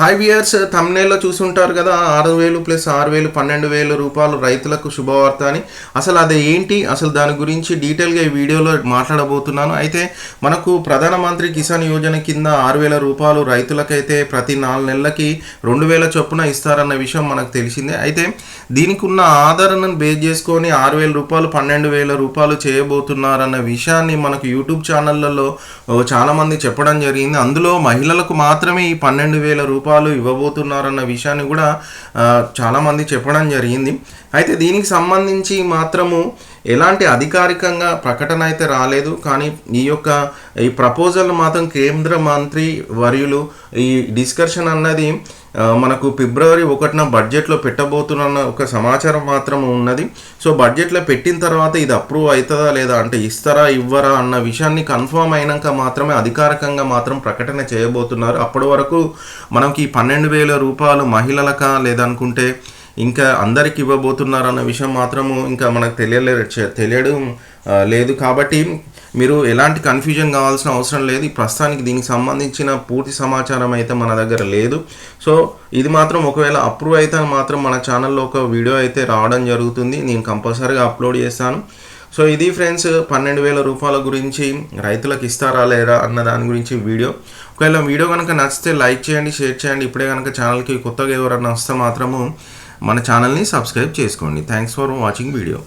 High weirs తమ్నేలో చూసుంటారు కదా ఆరు వేలు ప్లస్ ఆరు వేలు పన్నెండు వేల రూపాయలు రైతులకు శుభవార్త అని. అసలు అది ఏంటి? అసలు దాని గురించి డీటెయిల్గా ఈ వీడియోలో మాట్లాడబోతున్నాను. అయితే మనకు ప్రధానమంత్రి కిసాన్ యోజన కింద ఆరు వేల రూపాయలు రైతులకైతే ప్రతి నాలుగు నెలలకి రెండు వేల చొప్పున ఇస్తారన్న విషయం మనకు తెలిసిందే. అయితే దీనికి ఉన్న ఆదరణను బేస్ చేసుకొని ఆరు వేల రూపాయలు పన్నెండు వేల రూపాయలు చేయబోతున్నారన్న విషయాన్ని మనకు యూట్యూబ్ ఛానళ్ళల్లో చాలామంది చెప్పడం జరిగింది. అందులో మహిళలకు మాత్రమే ఈ పన్నెండు వేల రూపాయలు ఇవ్వబోతున్నారన్న విషయాన్ని కూడా చాలామంది చెప్పడం జరిగింది. అయితే దీనికి సంబంధించి మాత్రము ఎలాంటి అధికారికంగా ప్రకటన అయితే రాలేదు. కానీ ఈ యొక్క ఈ ప్రపోజల్ మాత్రం కేంద్ర మంత్రి వర్యులు ఈ డిస్కషన్ అన్నది మనకు ఫిబ్రవరి ఒకటిన బడ్జెట్లో పెట్టబోతున్న ఒక సమాచారం మాత్రం ఉన్నది. సో బడ్జెట్లో పెట్టిన తర్వాత ఇది అప్రూవ్ అవుతుందా లేదా అంటే ఇస్తారా ఇవ్వరా అన్న విషయాన్ని కన్ఫర్మ్ అయినాక మాత్రమే అధికారికంగా మాత్రం ప్రకటన చేయబోతున్నారు. అప్పటి వరకు మనకి పన్నెండు వేల రూపాయలు మహిళలకా లేదనుకుంటే ఇంకా అందరికి ఇవ్వబోతున్నారన్న విషయం మాత్రము ఇంకా మనకు తెలియలే తెలియడం లేదు కాబట్టి మీరు ఎలాంటి కన్ఫ్యూజన్ కావాల్సిన అవసరం లేదు. ప్రస్తుతానికి దీనికి సంబంధించిన పూర్తి సమాచారం అయితే మన దగ్గర లేదు. సో ఇది మాత్రం ఒకవేళ అప్రూవ్ అయితే మాత్రం మన ఛానల్లో ఒక వీడియో అయితే రావడం జరుగుతుంది. నేను కంపల్సరీగా అప్లోడ్ చేస్తాను. సో ఇది ఫ్రెండ్స్ పన్నెండు వేల రూపాయల గురించి రైతులకు ఇస్తారా లేరా అన్న దాని గురించి వీడియో ఒకవేళ వీడియో కనుక నచ్చితే లైక్ చేయండి షేర్ చేయండి. ఇప్పుడే కనుక ఛానల్కి కొత్తగా ఎవరన్నా వస్తే మాత్రము మన ఛానల్ని సబ్స్క్రైబ్ చేసుకోండి. Thanks for watching video